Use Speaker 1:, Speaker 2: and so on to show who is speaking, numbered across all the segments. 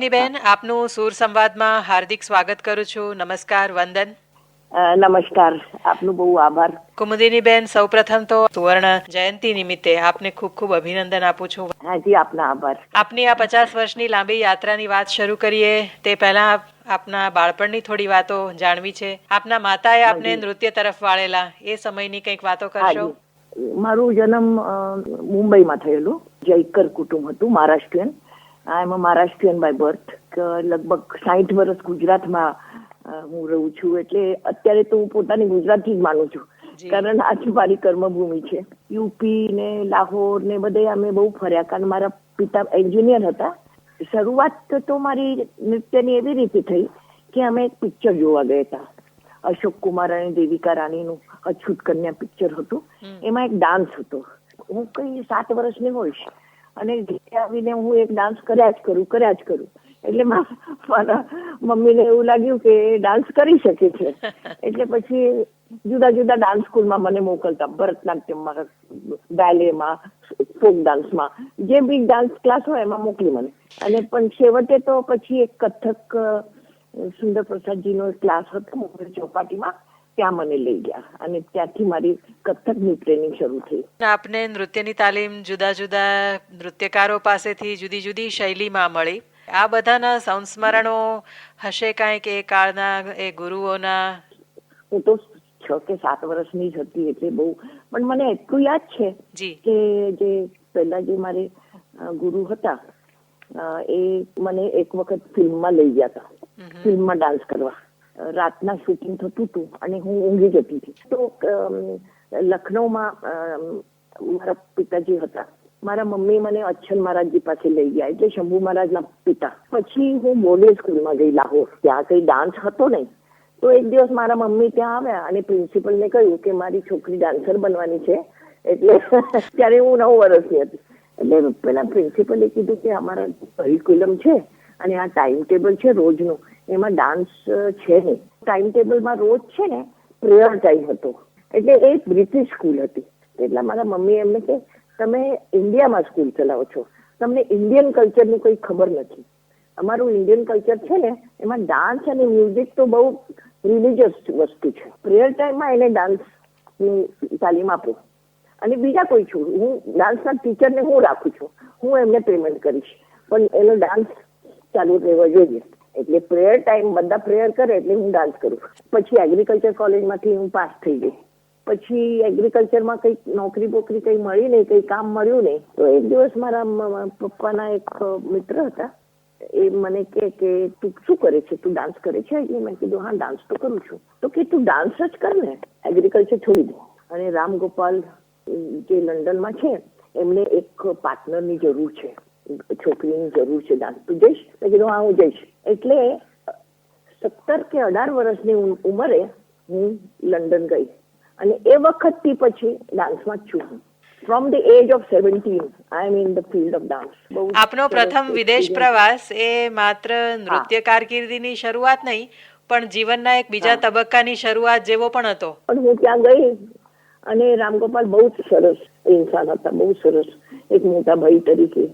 Speaker 1: કુમુદિની આપનું સુર સંવાદમાં હાર્દિક સ્વાગત કરું છું. નમસ્કાર વંદન.
Speaker 2: નમસ્કાર. આપનો બહુ આભાર.
Speaker 1: કુમુદિની બેન સૌપ્રથમ તો સુવર્ણ જયંતિ નિમિત્તે આપને ખૂબ ખૂબ અભિનંદન આપું છું.
Speaker 2: હાજી આપના આભાર.
Speaker 1: આપની આ પચાસ વર્ષની લાંબી યાત્રાની વાત શરૂ કરીએ તે પહેલા આપ- આપના બાળપણની થોડી વાતો જાણવી છે. આપના માતાએ આપને નૃત્ય તરફ વાળેલા એ સમયની કંઈક વાતો કરશો?
Speaker 2: મારું જન્મ મુંબઈમાં થયેલું. જયકર કુટુંબ હતું Maharashtrian. I am Maharashtrian by birth લગભગ સાઠ વર્ષ ગુજરાતમાં હું રહું છું. એટલે અત્યારે તો હું પોતાની ગુજરાતી જ માનું છું. કારણ આ જ મારી કર્મભૂમિ છે. યુપી ને લાહોર ને બધે અમે બહુ ફર્યા. કારણ મારા પિતા એન્જિનિયર હતા. શરૂઆત તો મારી નૃત્યની એવી રીતે થઈ કે અમે એક પિક્ચર જોવા ગયા હતા. અશોક કુમાર અને દેવિકા રાણીનું અછૂત કન્યા પિક્ચર હતું. એમાં એક ડાન્સ હતો. હું કઈ સાત વર્ષની હોઈશ. અને ઘરે આવીને હું એક ડાન્સ કર્યા જ કરું કર્યા જ કરું. એટલે મારા મમ્મીને એવું લાગ્યું કે એ ડાન્સ કરી શકે છે. એટલે પછી જુદા જુદા ડાન્સ સ્કૂલમાં મને મોકલતા ભરતનાટ્યમમાં બેલેમાં ફોક ડાન્સમાં જે બી ડાન્સ ક્લાસ હોય એમાં મોકલી મને. અને પણ છેવટે તો પછી એક કથક સુંદર પ્રસાદજીનો ક્લાસ હતો ચોપાટીમાં. ત્યાં મને લઈ ગયા અને ત્યાંથી મારી કથકની ટ્રેનિંગ શરૂ થઈ.
Speaker 1: આપને નૃત્યની તાલીમ જુદા જુદા નૃત્યકારો પાસેથી જુદી જુદી શૈલીમાં મળી. આ બધાના સંસ્મરણો હશે કાંઈક એ કાળના એ ગુરુઓના?
Speaker 2: હું તો છ કે સાત વર્ષની જ હતી એટલે બહુ પણ મને એટલું યાદ છે કે જે પહેલા જે મારે ગુરુ હતા એ મને એક વખત ફિલ્મમાં લઈ ગયા હતા. ફિલ્મમાં ડાન્સ કરવા. રાતના શૂટિંગ થતું હતું અને હું ઊંઘી જતી હતી. તો લખનૌમાં મારા પિતાજી હતા. મારા મમ્મી મને અચ્છન મહારાજજી પાસે લઈ ગયા, એટલે શંભુ મહારાજના પિતા. પછી હું બોલે સ્કૂલમાં ગઈ લાહોર. ત્યાં કઈ ડાન્સ હતો નહીં. તો એક દિવસ મારા મમ્મી ત્યાં આવ્યા અને પ્રિન્સિપલને કહ્યું કે મારી છોકરી ડાન્સર બનવાની છે. એટલે ત્યારે હું નવ વર્ષની હતી. એટલે પેલા પ્રિન્સિપલે કીધું કે અમારા કરિક્યુલમ છે અને આ ટાઈમ ટેબલ છે રોજનું. એમાં ડાન્સ છે નહીં. ટાઈમ ટેબલમાં રોજ છે ને પ્રેયર ટાઈમ હતો. એટલે એ બ્રિટિશ સ્કૂલ હતી. એટલે મારા મમ્મી એમને કે, તમે ઇન્ડિયામાં સ્કૂલ ચલાવો છો. તમને ઇન્ડિયન કલ્ચરની કોઈ ખબર નથી. અમારું ઇન્ડિયન કલ્ચર છે ને, એમાં ડાન્સ અને મ્યુઝિક તો બહુ રિલિજિયસ વસ્તુ છે. પ્રેયર ટાઈમમાં એને ડાન્સની તાલીમ આપો. અને બીજા કોઈ છું. હું ડાન્સના ટીચરને હું રાખું છું. હું એમને પેમેન્ટ કરીશ. પણ એનો ડાન્સ ચાલુ રહેવો જોઈએ. એટલે પ્રેયર ટાઈમ બધા પ્રેયર કરે એટલે હું ડાન્સ કરું. પછી એગ્રીકલ્ચર કોલેજમાંથી હું પાસ થઈ ગઈ. પછી એગ્રીકલ્ચરમાં કંઈક નોકરી બોકરી કંઈ મળી નહીં, કંઈ કામ મળ્યું નહીં, તો એક દિવસ મારા પપ્પાના એક મિત્ર હતા. એ મને કે કે, તું શું કરે છે? તું ડાન્સ કરે છે? એટલે મેં કીધું, હા ડાન્સ તો કરું છું. તો કે, તું ડાન્સ જ કર ને એગ્રીકલ્ચર છોડી દે. અને રામ ગોપાલ જે લંડનમાં છે, એમને એક પાર્ટનરની જરૂર છે. છોકરીની જરૂર છે ડાન્સ તું જઈશ? મેં કીધું હા હું જઈશ. એટલે સત્તર કે અઢાર વર્ષની ઉંમરે હું લંડન ગઈ. અને એ વખતથી પછી ડાન્સમાં છું. હું from the age of seventeen I am in the field of dance
Speaker 1: આપનો પ્રથમ વિદેશ પ્રવાસ એ માત્ર નૃત્ય કારકિર્દીની શરૂઆત નહીં પણ જીવનના એક બીજા તબક્કાની શરૂઆત જેવો પણ હતો.
Speaker 2: પણ હું ત્યાં ગઈ અને રામગોપાલ બહુ જ સરસ ઇન્સાન હતા બહુ સરસ. એક મોટા ભાઈ તરીકે.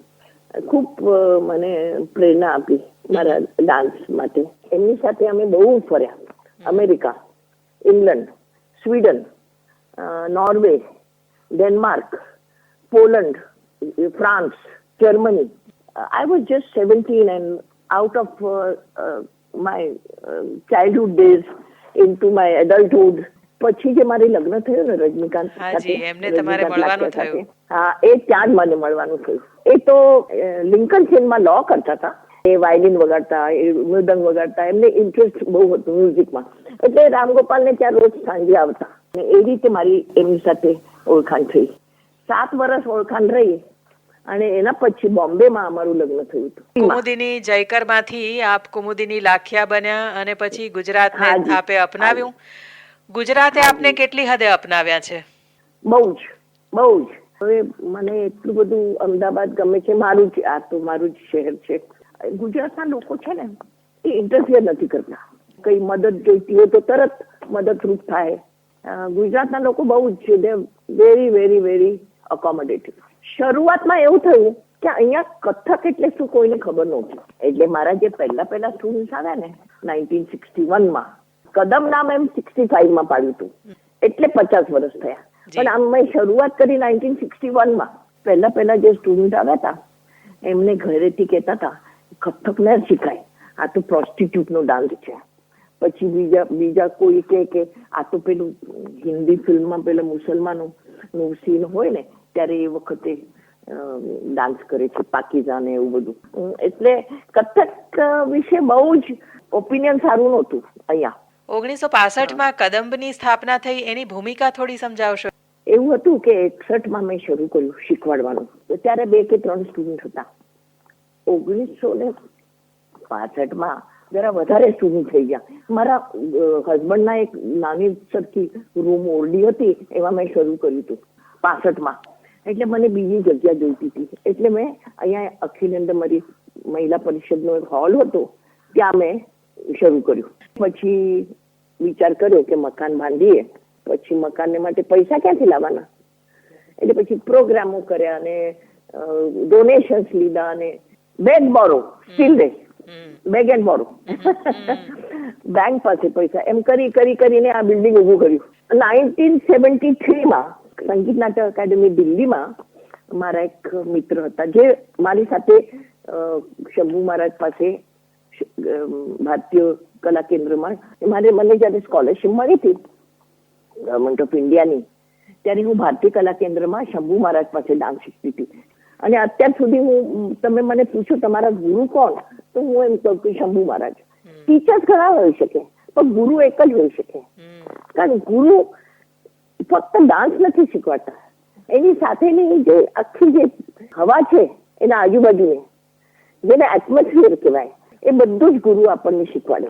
Speaker 2: ખૂબ અ, મને પ્રેરણા આપી મારા ડાન્સ માટે. એમની સાથે અમે બહુ ફર્યા. America England Sweden uh, Norway Denmark Poland France Germany I was just seventeen and out of my childhood days into my adulthood પછી જે મારે લગ્ન થયું ને રજનીકાંત સાથે,
Speaker 1: એમને તમારે મળવાનું થયું.
Speaker 2: હા એ ત્યાં જ મને મળવાનું થયું. એ તો લિંકન લો કરતા હતા. એ વાયલિન વગાડતા એ મૃદંગ વગાડતા એમને ઇન્ટરેસ્ટ બહુ હતું મ્યુઝિકમાં એટલે રામગોપાલને ત્યાં રોજ સાંજે આવતા. એ રીતે મારી એમની સાથે ઓળખાણ થઈ. સાત વર્ષ ઓળખાણ રહી અને એના પછી બોમ્બેમાં અમારું લગ્ન થયું હતું.
Speaker 1: કુમુદિની જયકરમાંથી આપ કુમુદિની લાખિયા બન્યા અને પછી ગુજરાતને આપે અપનાવ્યું. ગુજરાતે આપને કેટલી હદે અપનાવ્યા છે?
Speaker 2: બહુ જ બહુ જ. હવે મને એટલું બધું અમદાવાદ ગમે છે, મારું જ, આ તો મારું જ શહેર છે. ગુજરાતના લોકો છે ને, એ ઇન્ટરફિયર નથી કરતા. કઈ મદદ જોઈતી હોય તો તરત મદદરૂપ થાય. ગુજરાતના લોકો બહુ જ છે વેરી વેરી વેરી અકોમોડેટિવ શરૂઆતમાં એવું થયું કે અહીંયા કથક એટલે શું કોઈને ખબર નહોતી. એટલે મારા જે પહેલા પહેલા સ્ટુડન્ટ્સ આવ્યા ને નાઇન્ટીન સિક્સટી વનમાં કદમ નામ એમ સિક્સટી ફાઈવમાં પાડ્યું હતું. એટલે પચાસ વર્ષ થયા. પણ આમ મેં શરૂઆત કરી નાઇન્ટીન સિક્સટી વનમાં પહેલા પહેલા જે સ્ટુડન્ટ આવ્યા હતા એમને ઘરેથી કહેતા હતા કથક ના શીખાય. આ તો prostitute નો ડાન્સ છે. પછી બીજા બીજા કોઈ કે કે આ તો પેલું હિન્દી ફિલ્મમાં પેલા મુસલમાનો નું સીન હોય ને ત્યારે એ વખતે ડાન્સ કરે છે પાકીઝા ને એવું બધું. એટલે કથક વિશે બહુ જ ઓપિનિયન સારું નહોતું અહીંયા.
Speaker 1: ઓગણીસો પાસઠમાં કદંબની સ્થાપના થઈ, એની ભૂમિકા થોડી સમજાવશો?
Speaker 2: એવું હતું કે એકસઠમાં મેં શરૂ કર્યું શીખવાડવાનું. ત્યારે બે કે ત્રણ સ્ટુડન્ટ હતા. ઓગણીસો ને પાસઠમાં જરા વધારે સ્ટુડન્ટ થઈ ગયા. મારા હસબન્ડના એક નાની સરખી રૂમ ઓરડી હતી, એમાં મેં શરૂ કર્યું હતું, પાસઠમાં. એટલે મને બીજી જગ્યા જોઈતી હતી. એટલે મેં અહીંયા અખિલેન્દ્ર મારી, મહિલા પરિષદનો એક હોલ હતો, ત્યાં મેં શરૂ કર્યું. પછી વિચાર કર્યો કે મકાન બાંધીએ પછી મકાનને માટે પૈસા ક્યાંથી લાવવાના? એટલે પછી પ્રોગ્રામો કર્યા અને ડોનેશન્સ લીધા અને બેગ બોરો સ્ટીલ રે બેગ એન્ડ બોરો બેંક પાસે પૈસા. એમ કરી કરી કરીને આ બિલ્ડિંગ ઊભું કર્યું. નાઇન્ટીન સેવન્ટી થ્રીમાં સંગીત નાટક અકાદમી દિલ્હીમાં મારા એક મિત્ર હતા જે મારી સાથે શંભુ મહારાજ પાસે ભારતીય કલા કેન્દ્રમાં. મારે મને જ્યારે સ્કોલરશિપ મળી હતી ગવર્મેન્ટ ઓફ ઇન્ડિયાની ત્યારે હું ભારતીય કલા કેન્દ્રમાં શંભુ મહારાજ પાસે ડાન્સ શીખતી હતી. અને અત્યાર સુધી હું તમે મને પૂછો તમારા ગુરુ કોણ તો હું એમ કહું કે શંભુ મહારાજ. ટીચર્સ ઘણા હોઈ શકે પણ ગુરુ એક જ હોઈ શકે. કારણ ગુરુ ફક્ત ડાન્સ નથી શીખવાડતા. એની સાથેની જે આખી જે હવા છે એના આજુબાજુની જેને એટમોસ્ફિયર કહેવાય એ બધું જ ગુરુ આપણને શીખવાડે.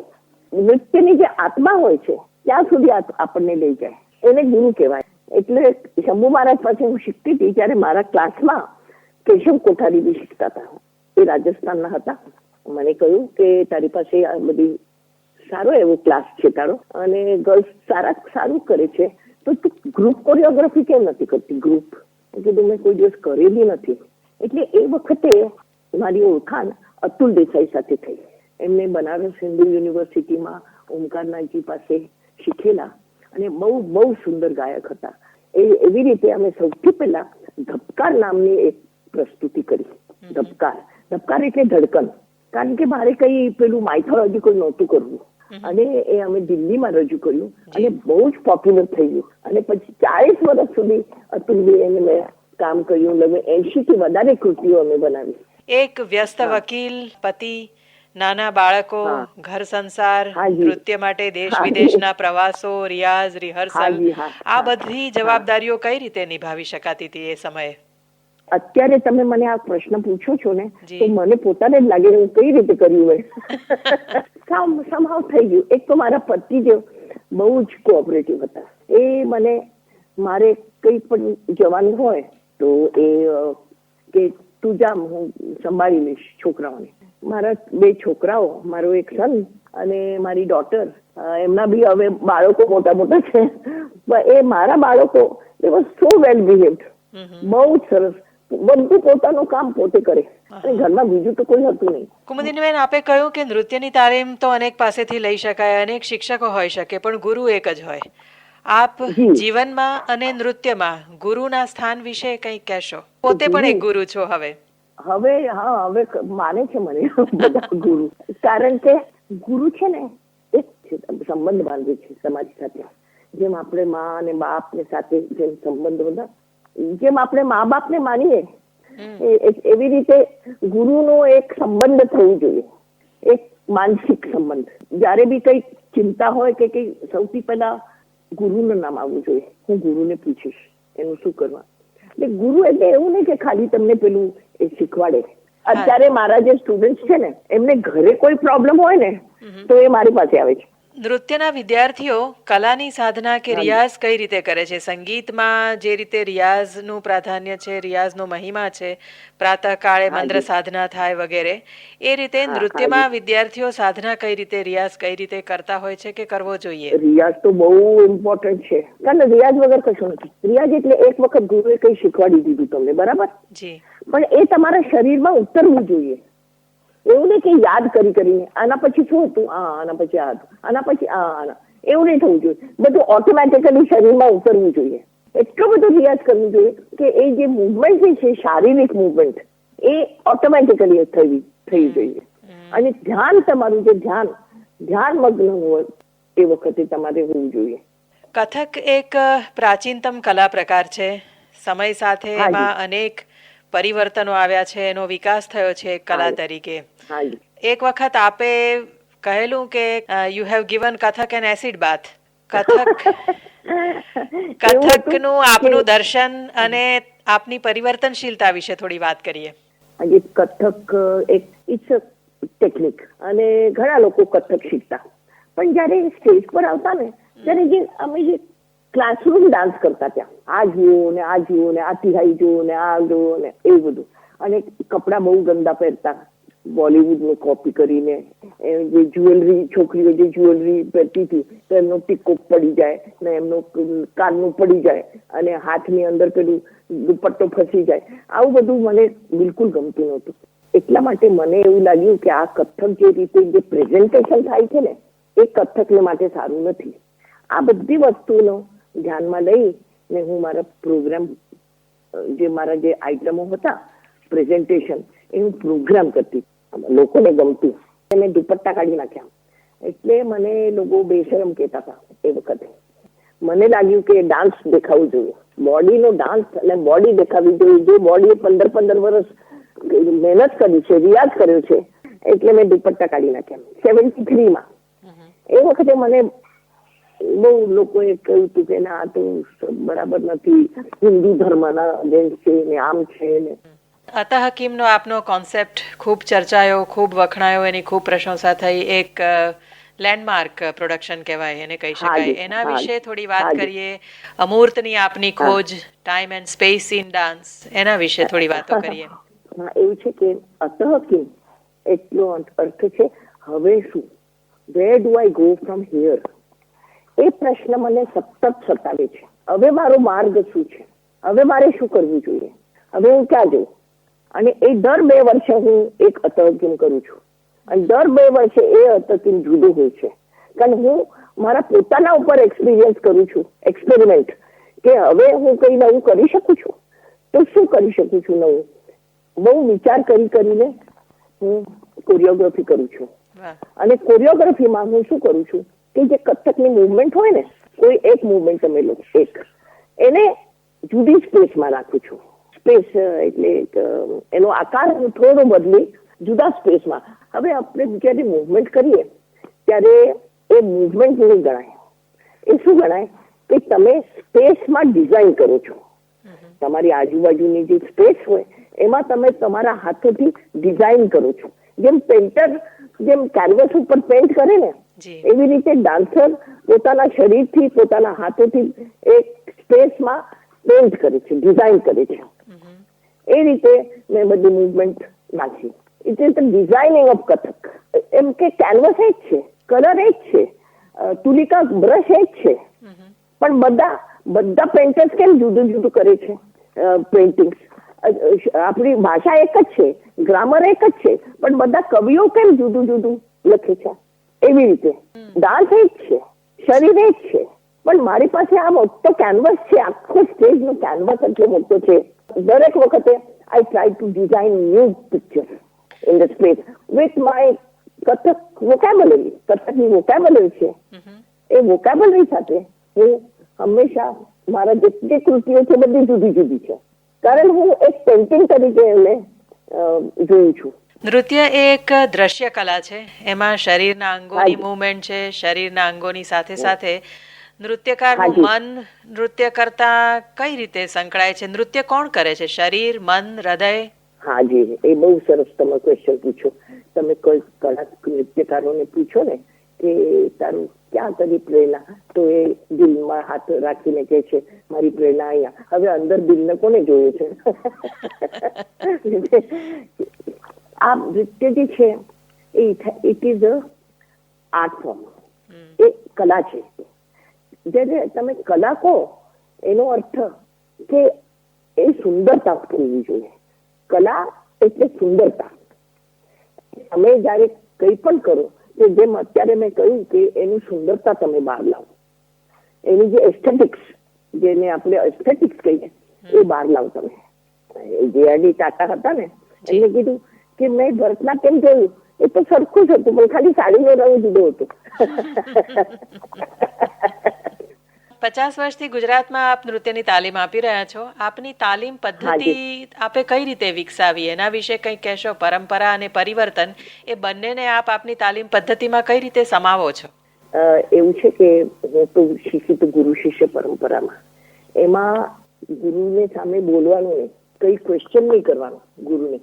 Speaker 2: નૃત્યની જે આત્મા હોય છે, ત્યાં સુધી આપણને લઈ જાય. એને ગુરુ કહેવાય. એટલે શંભુ મહારાજ પાસે હું શીખતી હતી ત્યારે મારા ક્લાસમાં કેશવ કોઠારી બી શીખતા હતા. એ રાજસ્થાનના હતા. મને કહ્યું કે તારી પાસે આ બધી સારો એવો ક્લાસ છે તારો. અને ગર્લ્સ સારા સારું કરે છે. તો તું ગ્રુપ કોરિયોગ્રાફી કેમ નથી કરતી? ગ્રુપ કીધું, મેં કોઈ દિવસ કરેલી નથી. એટલે એ વખતે મારી ઓળખાણ અતુલ દેસાઈ સાથે થઈ. એમને બનારસ હિન્દુ યુનિવર્સિટીમાં ઓમકારનાથજી પાસે શીખેલા અને બહુ બહુ સુંદર ગાયક હતા. એ એવી રીતે અમે સૌથી પહેલા ધબકાર નામની એક પ્રસ્તુતિ કરી. ધબકાર. ધબકાર એટલે ધડકન. કારણ કે મારે કઈ પેલું માઇથોલોજીકલ નહોતું કરવું. અને એ અમે દિલ્હીમાં રજૂ કર્યું અને બહુ જ પોપ્યુલર થઈ ગયું. અને પછી ચાલીસ વર્ષ સુધી અતુલજી એને મેં કામ કર્યું. અને એંશી થી વધારે કૃતિઓ અમે બનાવી.
Speaker 1: એક વ્યસ્ત વકીલ પતિ નાના બાળકો ઘર સંસાર નૃત્ય માટે દેશ વિદેશના પ્રવાસો રિયાઝ રિહર્સલ આ બધી જવાબદારીઓ કઈ રીતે નિભાવી શકાતી હતી એ સમયે?
Speaker 2: અત્યારે તમે મને આ પ્રશ્ન પૂછો છો ને તો મને પોતાને જ લાગે હું કઈ રીતે કર્યું હોય. સમ સમહાવ થઈ ગયું. એક તો મારા પતિ જે બહુ જ કોઓપરેટિવ હતા. એ મને મારે કઈ પણ જવાનું હોય તો એ કે તું જા હું સંભાળી લઈશ છોકરાઓને. મારા બે છોકરાઓ મારો એક સન અને મારી ડોટર એમના બી હવે બાળકો મોટા મોટા છે. એ મારા બાળકો એ વોઝ સો વેલ બિહેવ્ડ બહુ જ સરસ. બધું પોતાનું કામ પોતે કરે. અને ઘરમાં બીજું તો કોઈ હતું નહીં.
Speaker 1: કુમુદિનીબેન આપે કહ્યું કે નૃત્યની તાલીમ તો અનેક પાસેથી લઈ શકાય અનેક શિક્ષકો હોઈ શકે પણ ગુરુ એક જ હોય. આપ જીવનમાં અને નૃત્યમાં ગુરુના સ્થાન વિશે કંઈ કહેશો? પોતે પણ એક ગુરુ છો હવે.
Speaker 2: હવે હા હવે માને છે મને બધા ગુરુ. કારણ કે ગુરુ છે ને એક સંબંધ બાંધે છે સમાજ સાથે. જેમ આપણે મા અને બાપ ને સાથે જેમ સંબંધ બધા જેમ આપણે મા બાપ ને માનીએ એવી રીતે ગુરુનો એક સંબંધ થવું જોઈએ. એક માનસિક સંબંધ. જ્યારે બી કઈ ચિંતા હોય કે કઈ સૌથી પહેલા ગુરુનું નામ આવવું જોઈએ. હું ગુરુને પૂછીશ. એનું શું કરવા? એટલે ગુરુ એટલે એવું નહીં કે ખાલી તમને પેલું એ શીખવાડે. અત્યારે મારા જે સ્ટુડન્ટ છે ને એમને ઘરે કોઈ પ્રોબ્લેમ હોય ને તો એ મારી પાસે આવે છે.
Speaker 1: નૃત્યના વિદ્યાર્થીઓ કલાની સાધના કે રિયાઝ કઈ રીતે કરે છે? સંગીતમાં જે રીતે રિયાઝનું પ્રાધાન્ય છે રિયાઝનો મહિમા છે પ્રાતઃકાળે મંત્ર સાધના થાય વગેરે એ રીતે નૃત્યમાં વિદ્યાર્થીઓ સાધના કઈ રીતે રિયાઝ કઈ રીતે કરતા હોય છે કે કરવો જોઈએ?
Speaker 2: રિયાઝ તો બહુ ઇમ્પોર્ટન્ટ છે. કારણ રિયાઝ વગર કશું નથી. રિયાઝ એટલે એક વખત ગુરુએ કઈ શીખવાડી દીધું તમને બરાબર?
Speaker 1: જી.
Speaker 2: પણ એ તમારા શરીરમાં ઉતરવું જોઈએ. એવું નહીં કે યાદ કરી કરીને આના પછી શું હતું? આ આના પછી આ હતું. આના પછી આ આના. એવું નહીં થવું જોઈએ. બધું ઓટોમેટિકલી શરીરમાં ઉતરવું જોઈએ. એટલો બધો રિયાઝ કરવું જોઈએ કે એ જે મુવમેન્ટ જે છે શારીરિક મુવમેન્ટ એ ઓટોમેટિકલી થવી થઈ જોઈએ. અને ધ્યાન તમારું જે ધ્યાન ધ્યાન મગ્ન હોય એ વખતે તમારે હોવું જોઈએ.
Speaker 1: કથક એક પ્રાચીનતમ કલા પ્રકાર છે. સમય સાથે એમાં અનેક પરિવર્તનો આવ્યા છે એનો વિકાસ થયો છે કલા તરીકે. એક વખત આપે કહેલું કે you have given Kathak an acid bath Kathak કથકનું આપનું દર્શન અને આપની પરિવર્તનશીલતા વિશે થોડી વાત કરીએ.
Speaker 2: કથક એક ઇટ્સ અ ટેકનિક અને ઘણા લોકો કથક શીખતા. પણ જ્યારે સ્ટેજ પર આવતા ને ત્યારે જે અમે જે ક્લાસરૂમ ડાન્સ કરતા ત્યાં. આ જુઓ ને, આ જુઓ ને આ તિહાઈ જુઓ ને, આ જુઓ ને, એવું બધું. અને કપડાં બહુ ગંદા પહેરતા. બોલિવૂડની કોપી કરીને જે જ્વેલરી છોકરીઓ જે જ્વેલરી પહેરતી હતી, તો એમનો ટીકો પડી જાય ને એમનો કાનનું પડી જાય અને હાથની અંદર પેલું દુપટ્ટો ફસી જાય. આવું બધું મને બિલકુલ ગમતું નહોતું. એટલા માટે મને એવું લાગ્યું કે આ કથક જે રીતે જે પ્રેઝન્ટેશન થાય છે ને, એ કથકને માટે સારું નથી. આ બધી વસ્તુનો ધ્યાનમાં લઈ ને હું મારા પ્રોગ્રામ જે મારા જે આઈટમો હતા પ્રેઝન્ટેશન એ હું પ્રોગ્રામ કરતી લોકોને ગમતું. એને દુપટ્ટા કાઢી નાખ્યા. એટલે મને લોકો બેશરમ કહેતા હતા એ વખતે. મને લાગ્યું કે ડાન્સ દેખાવું જોઈએ. બોડીનો ડાન્સ અને બોડી દેખાવી જોઈએ. જે બોડીએ પંદર પંદર વર્ષ મહેનત કરી છે રિયાઝ કર્યો છે એટલે મેં દુપટ્ટા કાઢી નાખ્યા. સેવન્ટી થ્રીમાં એ વખતે મને બહુ લોકોએ કહ્યું હતું કે ના તો બરાબર નથી. હિન્દુ ધર્મના અગેન્સ્ટ છે ને આમ છે ને.
Speaker 1: અતા હકીમનો આપનો કોન્સેપ્ટ ખૂબ ચર્ચાયો ખૂબ વખણાયો એની ખૂબ પ્રશંસા થઈ. એક લેન્ડમાર્ક પ્રોડક્શન કહેવાય એને કહી શકાય. એના વિશે થોડી વાત કરીએ. અમૂર્તની આપની ખોજ time and space in dance એના વિશે થોડી વાતો કરીએ.
Speaker 2: એવું છે કે અતઃ હકીમ એટલો અર્થ છે હવે શું? Where do I go from here એ પ્રશ્ન મને સતત સતાવે છે. હવે મારો માર્ગ શું છે? હવે મારે શું કરવું જોઈએ? હવે હું ક્યાં જઉં? અને એ દર બે વર્ષે હું એક અતહકીમ કરું છું. અને દર બે વર્ષે એ અતહકીમ જુદું હોય છે. કારણ હું મારા પોતાના ઉપર એક્સપિરિયન્સ કરું છું એક્સપેરિમેન્ટ કે હવે હું કઈ નવું કરી શકું છું? તો શું કરી શકું છું નવું? બહુ વિચાર કરી કરીને હું કોરિયોગ્રાફી કરું છું. અને કોરિયોગ્રાફીમાં હું શું કરું છું? કે જે કથકની મુવમેન્ટ હોય ને, કોઈ એક મુવમેન્ટ તમે લો, એક. એને જુદી સ્પેસમાં રાખું છું. સ્પેસ એટલે એનો આકાર થોડો બદલી જુદા સ્પેસમાં. હવે આપણે જ્યારે મુવમેન્ટ કરીએ, ત્યારે એ મુવમેન્ટ નહીં ગણાય. એ શું ગણાય? કે તમે સ્પેસમાં ડિઝાઇન કરો છો. તમારી આજુબાજુની જે સ્પેસ હોય, એમાં તમે તમારા હાથોથી ડિઝાઇન કરો છો. જેમ પેન્ટર જેમ કેનવસ ઉપર પેન્ટ કરે ને એવી રીતે ડાન્સર પોતાના શરીરથી પોતાના હાથોથી એક સ્પેસમાં પેન્ટ કરે છે ડિઝાઇન કરે છે. એ રીતે મેં બધી મુવમેન્ટ નાખી. It is the designing of Kathak. એમ કે કેનવસ એ જ છે કલર એ જ છે તુલિકા બ્રશ એ જ છે. પણ બધા બધા પેન્ટર્સ કેમ જુદું જુદું કરે છે? પેઇન્ટિંગ્સ આપણી ભાષા એક જ છે ગ્રામર એક જ છે પણ બધા કવિઓ કેમ જુદું જુદું લખે છે? એવી રીતે. ડાન્સ એ જ છે. શરીર એ જ છે. પણ મારી પાસે આ મોટો કેનવસ છે. આખો સ્ટેજ નો કેનવસ એટલો મોટો છે. દરેક વખતે I try to design new picture in the space with my Kathak vocabulary કથકની vocabulary છે. એ વોકેબલરી સાથે હું હંમેશા મારા જેટલી કૃતિઓ છે બધી જુદી જુદી છે. કારણ હું એક પેન્ટિંગ તરીકે એને જોઉં છું.
Speaker 1: નૃત્ય એ એક દ્રશ્ય કલા છે. એમાં શરીરના અંગોની. મૂવમેન્ટ છે શરીરના અંગોની સાથે સાથે નૃત્યકારનું મન નૃત્ય કરતા કઈ રીતે સંકળાય છે? નૃત્ય કોણ કરે છે? શરીર મન હૃદય?
Speaker 2: હા જી એ બહુ સરસ તમે ક્વેશ્ચન પૂછો. તમે કોઈ કળા નૃત્યકારોને પૂછો ને કે તારું ક્યાં તારી પ્રેરણા? તો એ દિલમાં હાથ રાખીને કે છે મારી પ્રેરણા અહીંયા. હવે અંદર દિલને કોને જોયું છે? આ નૃત્ય જે છે એ it is a art form એ કલા છે. જ્યારે તમે કલા કહો એનો અર્થ કે એ સુંદરતા કરવી જોઈએ. કલા એટલે સુંદરતા. તમે જ્યારે કંઈ પણ કરો કે જેમ અત્યારે મેં કહ્યું કે એની સુંદરતા તમે બહાર લાવો. એની જે એસ્થેટિક્સ જેને આપણે એસ્થેટિક્સ કહીએ એ બહાર લાવો તમે. જે ટાટા હતા ને એમને કીધું કે મેં ભરતનાટ્યમ જોયું? એ તો સરખું જ હતું પણ ખાલી સાડીનો રંગ જુદો હતો.
Speaker 1: પચાસ વર્ષથી ગુજરાતમાં આપ નૃત્યની તાલીમ આપી રહ્યા છો. આપની તાલીમ પદ્ધતિ આપે કઈ રીતે વિકસાવી? એના વિશે કંઈ કહેશો? પરંપરા અને પરિવર્તન એ બંનેને આપ આપની તાલીમ પદ્ધતિમાં કઈ રીતે સમાવો છો?
Speaker 2: એવું છે કે હું તો શિક્ષિત ગુરુ શિષ્ય પરંપરામાં. એમાં ગુરુને સામે બોલવાનું નહીં. કઈ ક્વેશ્ચન નહીં કરવાનું ગુરુને.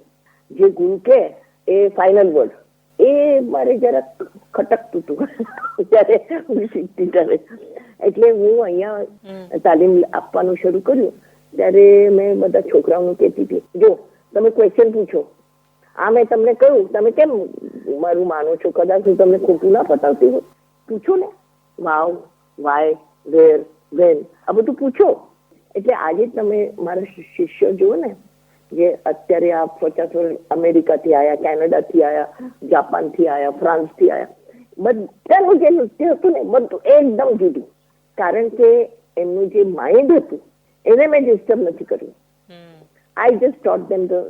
Speaker 2: જે ગુરુ કે એ ફાઇનલ વર્ડ એ મારે જરાક ખટકતું હતું. ત્યારે હું શીખતી ત્યારે. એટલે હું અહીંયા તાલીમ આપવાનું શરૂ કર્યું. ત્યારે મેં બધા છોકરાઓને કહેતી હતી જો તમે ક્વેશ્ચન પૂછો. આ મેં તમને કહ્યું તમે કેમ મારું માનો છો? કદાચ હું તમને ખોટું ના પતાવતી હોય પૂછો ને. Wow why where when. આ બધું પૂછો. એટલે આજે તમે મારા શિષ્ય જુઓ ને જે અત્યારે આ પચાસ વર્ષ અમેરિકાથી આવ્યા કેનેડાથી આવ્યા જાપાનથી આવ્યા ફ્રાન્સથી આવ્યા બધાનું જે નૃત્ય હતું ને બધું એકદમ જુદું. કારણ કે એમનું જે માઇન્ડ હતું એને મેં ડિસ્ટર્બ નથી કર્યું. I just taught them the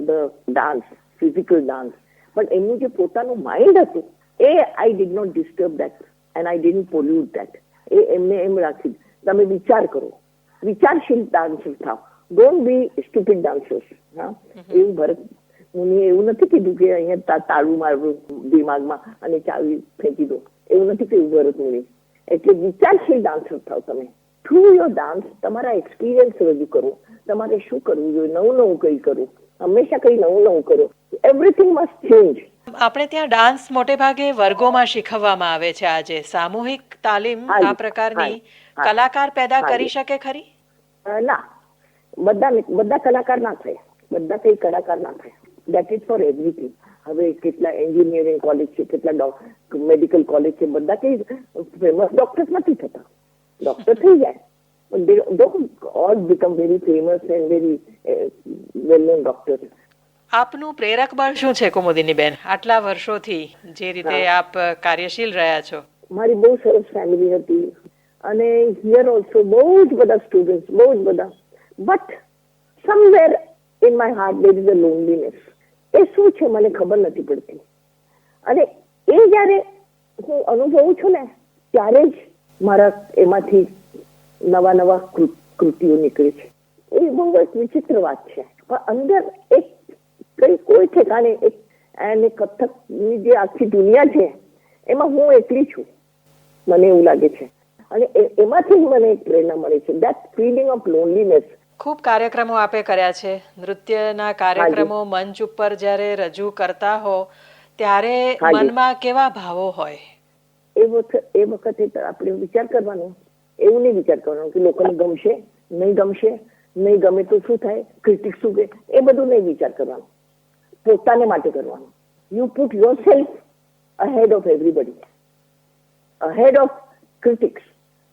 Speaker 2: the dance physical dance પણ એમનું જે પોતાનું માઇન્ડ હતું એ I did not disturb that and I did pollute that એ એમને એમ રાખી તમે વિચાર કરો. વિચારશીલ ડાન્સર થાવ. ડોન્ટ બી સ્ટુપિડ ડાન્સર્સ હા? એવું ભરત મુનિએ એવું નથી કીધું કે અહીંયા તાળું મારવું દિમાગમાં અને ચાવી ફેંકી દો. એવું નથી કીધું ભરત મુનિ. એટલે વિચારશીલ ડાન્સર થાવ તમે. થ્રુ યોર ડાન્સ તમારા એક્સપિરિયન્સ રજૂ કરો. તમારે શું કરવું જોઈએ? નવું નવું કઈ કરવું હંમેશા કઈ નવું નવું કરો. એવરીથિંગ મસ્ટ ચેન્જ
Speaker 1: આપણે ત્યાં ડાન્સ મોટે ભાગે વર્ગોમાં શીખવવામાં આવે છે આજે. સામૂહિક તાલીમ આ પ્રકારની. કલાકાર પેદા કરી શકે ખરી?
Speaker 2: ના. બધા બધા કલાકાર ના થાય. બધા કઈ કલાકાર ના થાય. દેટ ઇઝ ફોર એવરીથિંગ હવે કેટલા એન્જિનિયરિંગ કોલેજ છે કેટલા મેડિકલ કોલેજ છે બધા કઈ ફેમસ ડોક્ટર્સ નથી થતા. ડોક્ટર થઈ જાય. પણ all become very famous and very uh, well known
Speaker 1: આપનું પ્રેરક બળ શું છે કુમુદિની બેન? આટલા વર્ષોથી જે રીતે આપ કાર્યશીલ રહ્યા છો.
Speaker 2: મારી બહુ સરસ ફેમિલી હતી. અને હિયર ઓલસો બહુ જ બધા સ્ટુડન્ટ બહુ જ બધા. But somewhere in my heart there is a loneliness એ શું છે મને ખબર નથી પડતી. અને એ જ્યારે હું અનુભવું છું ને, ત્યારે જ મારા એમાંથી નવા નવા કૃતિઓ નીકળે છે. એ બહુ એક વિચિત્ર વાત છે. પણ અંદર એક કઈ કોઈ ઠેકાણે એક અને કથકની જે આખી દુનિયા છે, એમાં હું એકલી છું. મને એવું લાગે છે. અને એમાંથી જ મને એક પ્રેરણા મળે છે. દેટ ફિલિંગ ઓફ લોનલીનેસ
Speaker 1: ખૂબ કાર્યક્રમો આપે કર્યા છે. નૃત્યના કાર્યક્રમો મંચ ઉપર જ્યારે રજૂ કરતા હો ત્યારે મનમાં કેવા ભાવો હોય?
Speaker 2: એ વખત એ વખતે આપણે વિચાર કરવાનો. એવું નહીં વિચાર કરવાનો કે લોકોને ગમશે નહીં ગમશે નહીં ગમે તો શું થાય ક્રિટિક શું કહે એ બધું નહીં વિચાર કરવાનો. પોતાને માટે કરવાનું. You put yourself ahead of everybody ahead of critics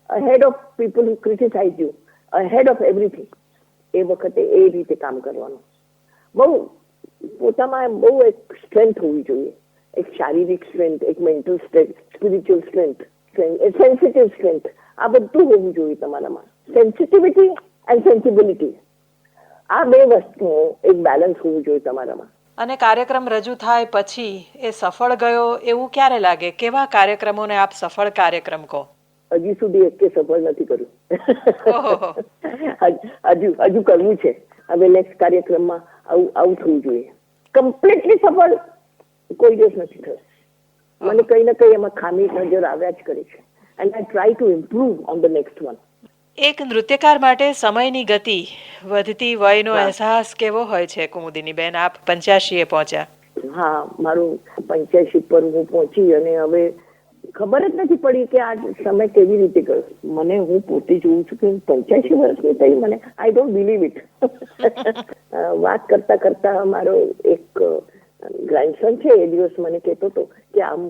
Speaker 2: ahead of people who criticize you ahead of everything એ વખતે એ રીતે કામ કરવાનું. બહુ પોતામાં બહુ એક સ્ટ્રેન્થ હોવી જોઈએ. એક શારીરિક સ્ટ્રેન્થ, એક mental strength, spiritual strength sensitive strength, આ બધું હોવું જોઈએ તમારામાં. સેન્સિટિવિટી એન્ડ સેન્સિબિલિટી આ બે વસ્તુઓ એક બેલેન્સ હોવું જોઈએ તમારામાં.
Speaker 1: અને કાર્યક્રમ રજૂ થાય પછી એ સફળ ગયો એવું ક્યારે લાગે? કેવા કાર્યક્રમોને આપ સફળ કાર્યક્રમ કહો?
Speaker 2: હજી સુધી એકે સફળ નથી કર્યું. હજુ હજુ કરવું છે. હવે નેક્સ્ટ કાર્યક્રમમાં આવું આવું થવું જોઈએ. કમ્પ્લીટલી સફળ કોઈ દિવસ નથી થયો. મને કઈ ને કઈ એમાં ખામી નજર આવ્યા જ કરે છે. And I try to improve on the next one
Speaker 1: એક નૃત્યકાર માટે સમયની ગતિ વધતી વયનો. અહેસાસ કેવો હોય છે કુમુદિની બેન? આપ પંચ્યાશીએ પહોંચ્યા.
Speaker 2: હા મારું પંચ્યાસી પર હું પહોંચી અને હવે ખબર જ નથી પડી કે આ સમય કેવી રીતે ગયો. મને હું પોતે જોઉં છું કે હું પંચ્યાસી વર્ષની થઈ મને. આઈ ડોન્ટ બિલીવ ઇટ વાત કરતા કરતા મારો એક ગ્રાન્ડસન છે એ દિવસ મને કહેતો હતો કે આમ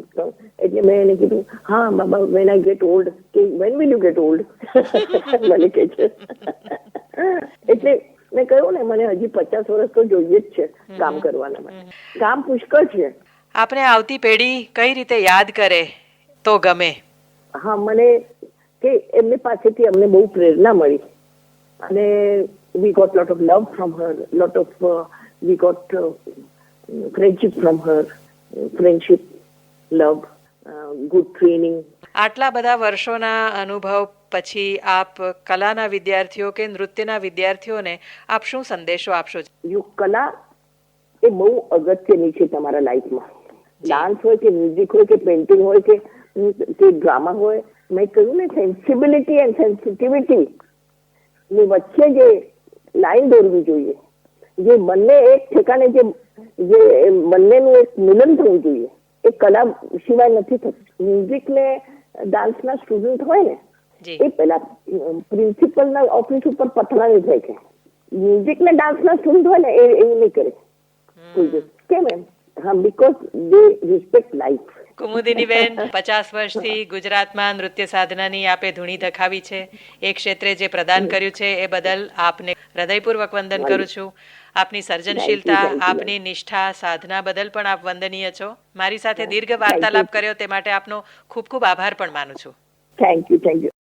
Speaker 2: એટલે મેં એને કીધું હા બાબા વેન આઈ ગેટ ઓલ્ડ કે when will you get old મને કહે છે. એટલે મેં કહ્યું ને મને હજી પચાસ વર્ષ તો જોઈએ જ છે કામ કરવાના માટે. કામ પુષ્કળ છે.
Speaker 1: આપણે આવતી પેઢી કઈ રીતે યાદ કરે? તો ગમે.
Speaker 2: હા મને કે એમની પાસેથી અમને બહુ પ્રેરણા મળી. અને we got lot of love from her lot of we got friendship from her friendship love good training
Speaker 1: આટલા બધા વર્ષોના અનુભવ પછી આપ કલાના વિદ્યાર્થીઓ કે નૃત્યના વિદ્યાર્થીઓને આપ શું સંદેશો આપશો?
Speaker 2: યુ કલા એ બહુ અગત્યની છે તમારા લાઈફમાં ડાન્સ હોય કે મ્યુઝિક હોય કે પેઇન્ટિંગ હોય કે કે ડ્રામા હોય મેં કહ્યું ને સેન્સિબિલિટી એન્ડ સેન્સિટિવિટી ની વચ્ચે જે લાઈન દોરવી જોઈએ. જે બંને એક ઠેકાને જે જે બંનેનું એક મિલન થવું જોઈએ. એ કલા સિવાય નથી થતું. મ્યુઝિક ને ડાન્સના સ્ટુડન્ટ હોય ને એ પેલા પ્રિન્સિપલના ઓફિસ ઉપર પથરાવી થાય છે મ્યુઝિક ને ડાન્સના સ્ટુડન્ટ હોય ને એ એવું નહીં કરે. કેમ એમ? હા બીકોઝ દે રિસ્પેક્ટ લાઈફ
Speaker 1: કુમુદિનીબેન પચાસ વર્ષથી ગુજરાતમાં નૃત્ય સાધનાની આપે ધૂણી ધખાવી છે. એ ક્ષેત્રે જે પ્રદાન કર્યું છે એ બદલ આપને હૃદયપૂર્વક વંદન કરું છું. આપની સર્જનશીલતા. આપની નિષ્ઠા સાધના બદલ પણ આપ વંદનીય છો. મારી સાથે દીર્ઘ વાર્તાલાપ કર્યો તે માટે આપનો ખૂબ ખૂબ આભાર પણ માનું છું.
Speaker 2: Thank you thank you